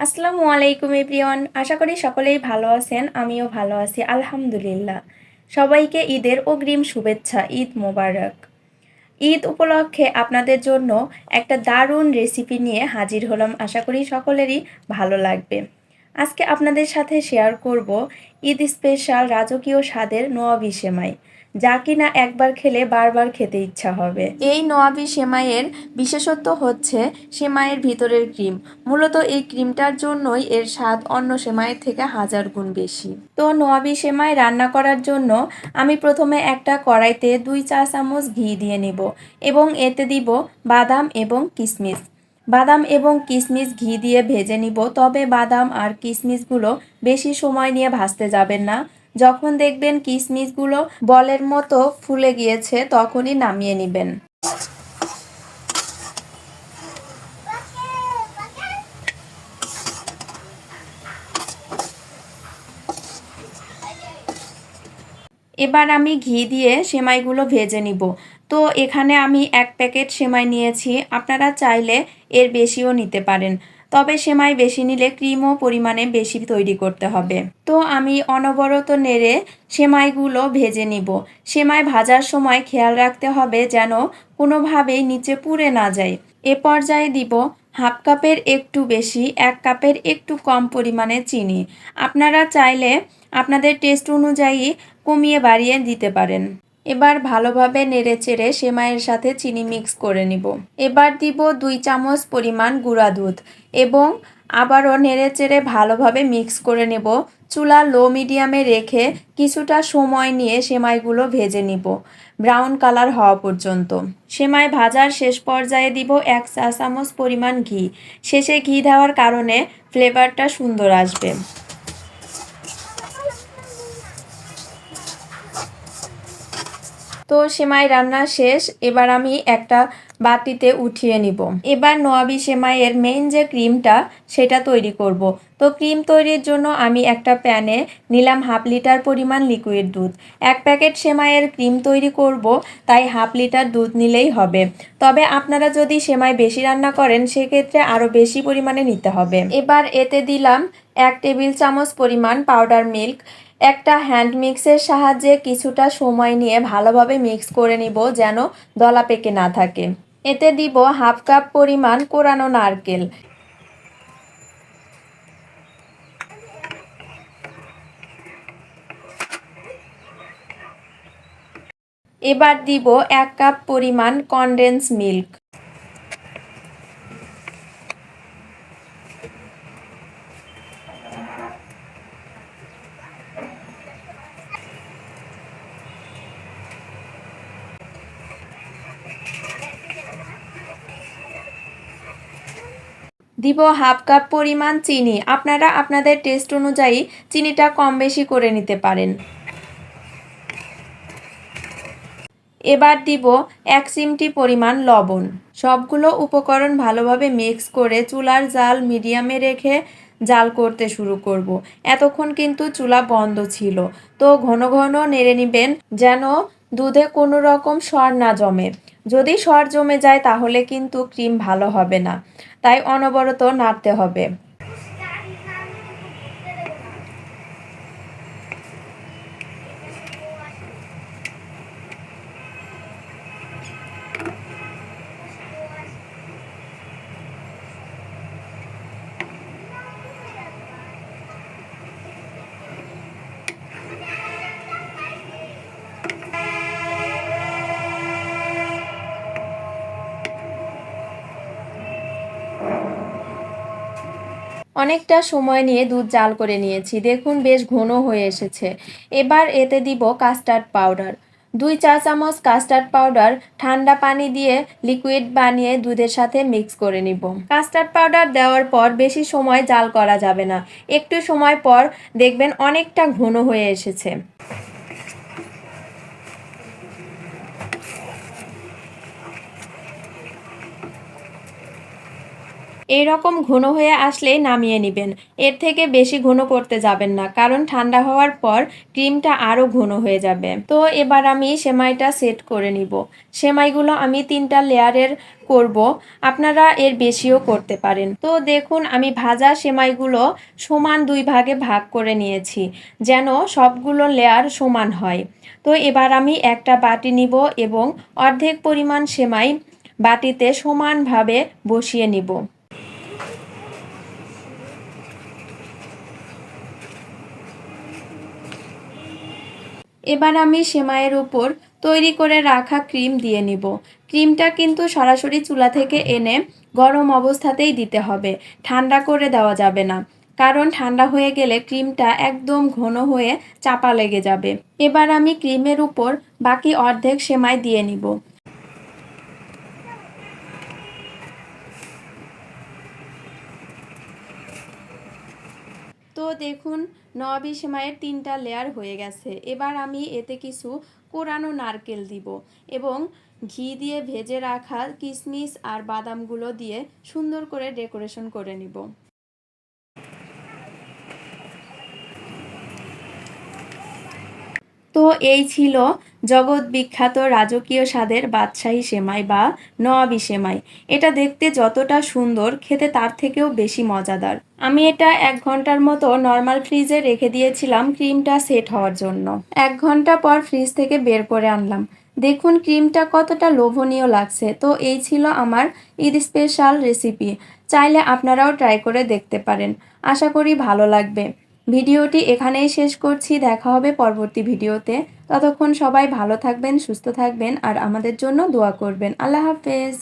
আসসালামু আলাইকুম এভরিওয়ান। আশা করি সকলেই ভালো আছেন, আমিও ভালো আছি, আলহামদুলিল্লাহ। সবাইকে ঈদের অগ্রিম শুভেচ্ছা, ঈদ মোবারক। ঈদ উপলক্ষে আপনাদের জন্য একটা দারুণ রেসিপি নিয়ে হাজির হলাম। আশা করি সকলেরই ভালো লাগবে। আজকে আপনাদের সাথে শেয়ার করব ঈদ স্পেশাল রাজকীয় স্বাদের নোয়াবি সেমাই। যা কিনা একবার খেলে বারবার খেতে ইচ্ছা হবে। এই নোয়াবি সেমাইয়ের বিশেষত্ব হচ্ছে সেমাইয়ের ভিতরের ক্রিম। মূলত এই ক্রিমটার জন্যই এর স্বাদ অন্য সেমাইয়ের থেকে হাজার গুণ বেশি। তো নোয়াবি সেমাই রান্না করার জন্য আমি প্রথমে একটা কড়াইতে দুই চা চামচ ঘি দিয়ে নেব এবং এতে দিব বাদাম এবং কিশমিশ বাদাম এবং কিশমিশ ঘি দিয়ে ভেজে নিব তবে বাদাম আর কিশমিশগুলো বেশি সময় নিয়ে ভাজতে যাবেন না। যখন দেখবেন কিশমিশগুলো বলের মতো ফুলে গিয়েছে, তখনই নামিয়ে নেবেন। এবার আমি ঘি দিয়ে সেমাইগুলো ভেজে নিব। তো এখানে আমি এক প্যাকেট সেমাই নিয়েছি, আপনারা চাইলে এর বেশিও নিতে পারেন। তবে সেমাই বেশি নিলে ক্রিমও পরিমাণে বেশি তৈরি করতে হবে। তো আমি অনবরত নেড়ে সেমাইগুলো ভেজে নিব। সেমাই ভাজার সময় খেয়াল রাখতে হবে যেন কোনোভাবেই নিচে পুড়ে না যায়। এ পর্যায়ে দিব হাফ কাপের একটু বেশি, এক কাপের একটু কম পরিমাণে চিনি। আপনারা চাইলে আপনাদের টেস্ট অনুযায়ী কমিয়ে বাড়িয়ে দিতে পারেন। এবার ভালোভাবে নেড়ে চেড়ে সেমাইয়ের সাথে চিনি মিক্স করে নিব। এবার দিব দুই চামচ পরিমাণ গুঁড়া দুধ এবং আবারও নেড়ে চেড়ে ভালোভাবে মিক্স করে নেব। চুলা লো মিডিয়ামে রেখে কিছুটা সময় নিয়ে সেমাইগুলো ভেজে নিব। ব্রাউন কালার হওয়া পর্যন্ত। সেমাই ভাজার শেষ পর্যায়ে দিব এক চা চামচ পরিমাণ ঘি। শেষে ঘি দেওয়ার কারণে ফ্লেভারটা সুন্দর আসবে। তো সেমাই রান্না শেষ, এবার আমি একটা বাটিতে উঠিয়ে নিব। এবার নোয়াবি সেমাইয়ের মেইন যে ক্রিমটা সেটা তৈরি করব। তো ক্রিম তৈরির জন্য আমি একটা প্যানে নিলাম হাফ লিটার পরিমাণ লিকুইড দুধ। এক প্যাকেট সেমাইয়ের ক্রিম তৈরি করব, তাই হাফ লিটার দুধ নিলেই হবে। তবে আপনারা যদি সেমাই বেশি রান্না করেন, সেক্ষেত্রে আরও বেশি পরিমাণে নিতে হবে। এবার এতে দিলাম এক টেবিল চামচ পরিমাণ পাউডার মিল্ক একটা হ্যান্ড মিক্সের সাহায্যে কিছুটা সময় নিয়ে ভালোভাবে মিক্স করে নিব যেন দলা পেকে না থাকে। এতে দিব হাফ কাপ পরিমাণ কোরানো নারকেল। এবার দিব এক কাপ পরিমাণ কনডেন্স মিল্ক দিব হাফ কাপ পরিমাণ চিনি। আপনারা আপনাদের টেস্ট অনুযায়ী চিনিটা কম বেশি করে নিতে পারেন। এবার দিব এক চিমটি পরিমাণ লবণ। সবগুলো উপকরণ ভালোভাবে মিক্স করে চুলার জাল মিডিয়ামে রেখে জাল করতে শুরু করব। এতক্ষণ কিন্তু চুলা বন্ধ ছিল। তো ঘন ঘন নেড়ে নিবেন যেন দুধে কোনো রকম সর না জমে। যদি সর জমে যায় তাহলে কিন্তু ক্রিম ভালো হবে না। তাই অনবরত নাড়তে হবে। অনেকটা সময় নিয়ে দুধ জাল করে নিয়েছি। দেখুন বেশ ঘন হয়ে এসেছে। এবার এতে দিব কাস্টার্ড পাউডার দুই চা চামচ কাস্টার্ড পাউডার ঠান্ডা পানি দিয়ে লিকুইড বানিয়ে দুধের সাথে মিক্স করে নিব। কাস্টার্ড পাউডার দেওয়ার পর বেশি সময় জাল করা যাবে না। একটু সময় পর দেখবেন অনেকটা ঘন হয়ে এসেছে। এই রকম ঘন হয়ে আসলেই নামিয়ে নেবেন। এর থেকে বেশি ঘন করতে যাবেন না, কারণ ঠান্ডা হওয়ার পর ক্রিমটা আরও ঘন হয়ে যাবে। তো এবার আমি সেমাইটা সেট করে নিব। সেমাইগুলো আমি তিনটা লেয়ারের করব, আপনারা এর বেশিও করতে পারেন। তো দেখুন, আমি ভাজা সেমাইগুলো সমান দুই ভাগে ভাগ করে নিয়েছি, যেন সবগুলো লেয়ার সমান হয়। তো এবার আমি একটা বাটি নিব এবং অর্ধেক পরিমাণ সেমাই বাটিতে সমানভাবে বসিয়ে নিব। এবার আমি সেমাইয়ের উপর তৈরি করে রাখা ক্রিম দিয়ে নিব। ক্রিমটা কিন্তু সরাসরি চুলা থেকে এনে গরম অবস্থাতেই দিতে হবে। ঠান্ডা করে দেওয়া যাবে না। কারণ ঠান্ডা হয়ে গেলে ক্রিমটা একদম ঘন হয়ে চাপা লেগে যাবে। এবার আমি ক্রিমের উপর বাকি অর্ধেক সেমাই দিয়ে নিব। তো দেখুন নবাবি সেমাইয়ের তিনটা লেয়ার হয়ে গেছে। এবার আমি এতে কিছু কোরানো নারকেল দিব এবং ঘি দিয়ে ভেজে রাখা কিশমিশ আর বাদামগুলো দিয়ে সুন্দর করে ডেকোরেশন করে নিব। তো এই ছিল জগৎ বিখ্যাত রাজকীয় স্বাদের বাদশাহী সেমাই বা নওয়াবি সেমাই। এটা দেখতে যতটা সুন্দর, খেতে তার থেকেও বেশি মজাদার। আমি এটা এক ঘণ্টার মতো নর্মাল ফ্রিজে রেখে দিয়েছিলাম ক্রিমটা সেট হওয়ার জন্য। এক ঘণ্টা পর ফ্রিজ থেকে বের করে আনলাম। দেখুন ক্রিমটা কতটা লোভনীয় লাগছে। তো এই ছিল আমার ঈদ স্পেশাল রেসিপি। চাইলে আপনারাও ট্রাই করে দেখতে পারেন। আশা করি ভালো লাগবে। ভিডিওটি এখানেই শেষ করছি। দেখা হবে পরবর্তী ভিডিওতে। ততক্ষণ সবাই ভালো থাকবেন, সুস্থ থাকবেন, আর আমাদের জন্য দোয়া করবেন। আল্লাহ হাফেজ।